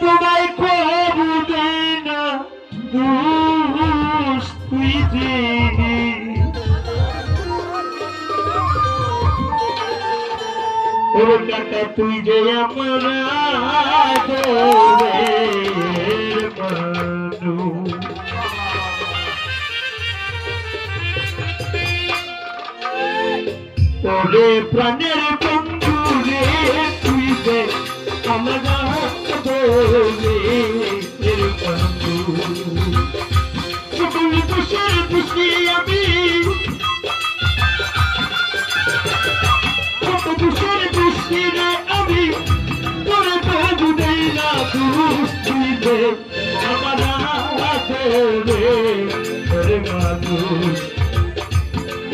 তোমায় কবু দেই না দুষ তুই জেনে কাকা তুই যে আমার প্রাণের রে, তুই যে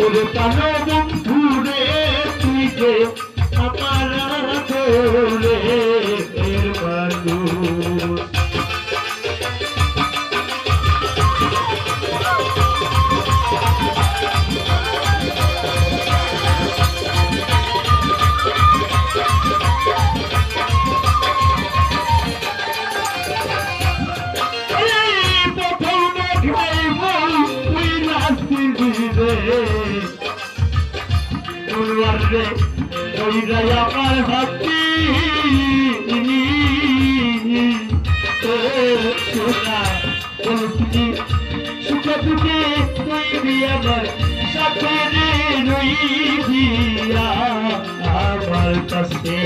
ওরে পালো বন্ধু রে তুই যে আমার রে ওই রাই আমার হাতি সুখে দুঃখে তুই আমার সাথে রই দিয়া আমার কাছে।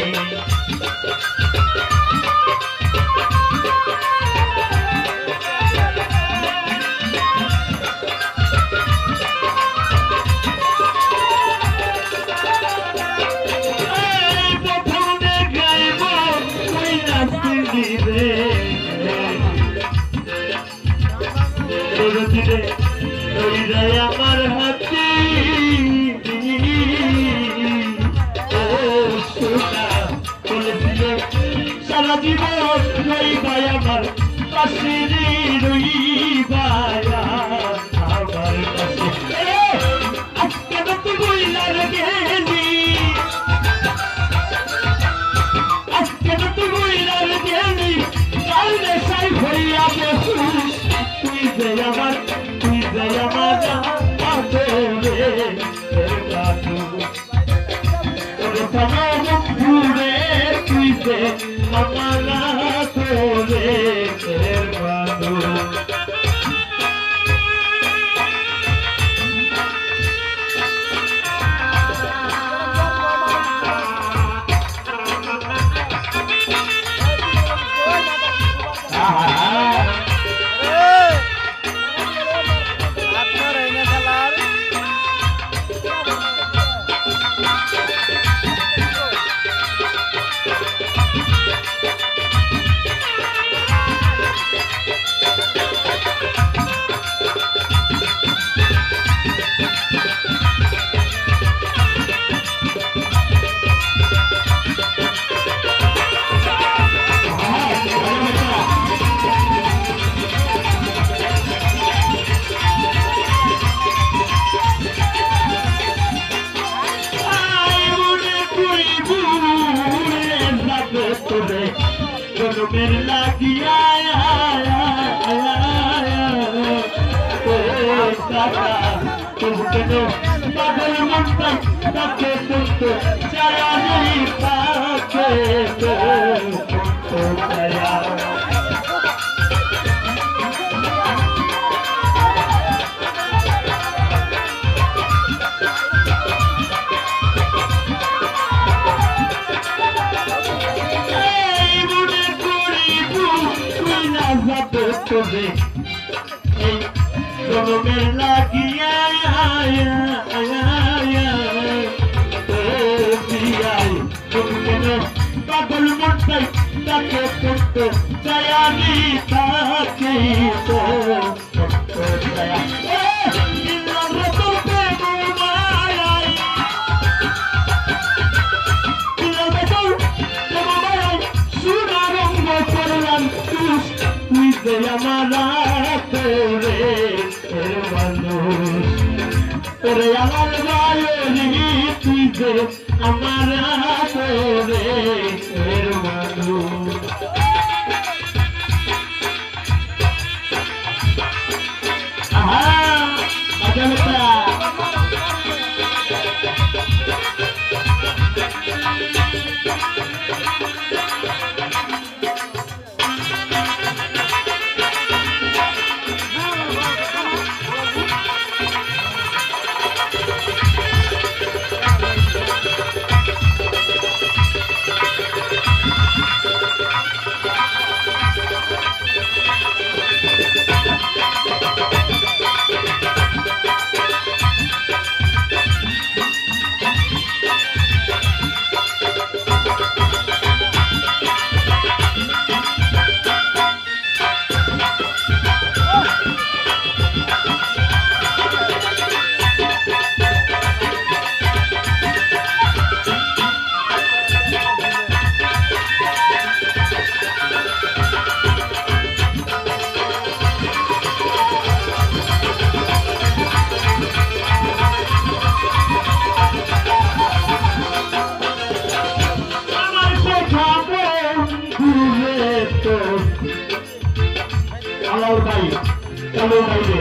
ওই আমার কেন পাগল মন্তাই তাকে তুলতো ছায়া নেই তাকে তুলতো পাগল মনটাই তাকে করতো দয়ালি তাকে তো প্রেম আমার বায়নি তুই আমার চলো বাইরে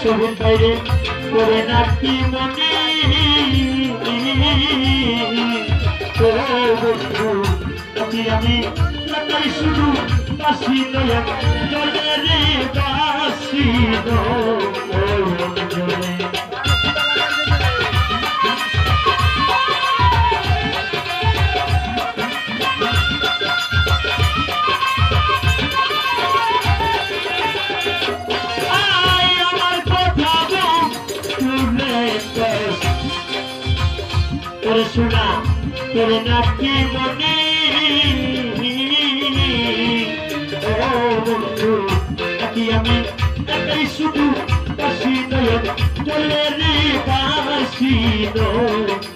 শহীদ বাইরে করে নাকি মনে আমি আমি তাই শুধু বাসি দয়া জলে রে বাসি দয়া সোনা তোর নাচে মনে বন্ধু নাকি আমি একাই শুধু কাশি দয় চলে রে কাশি দয়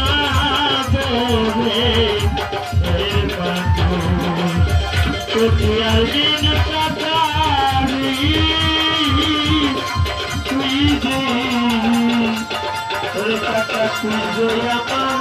Senhor, amado.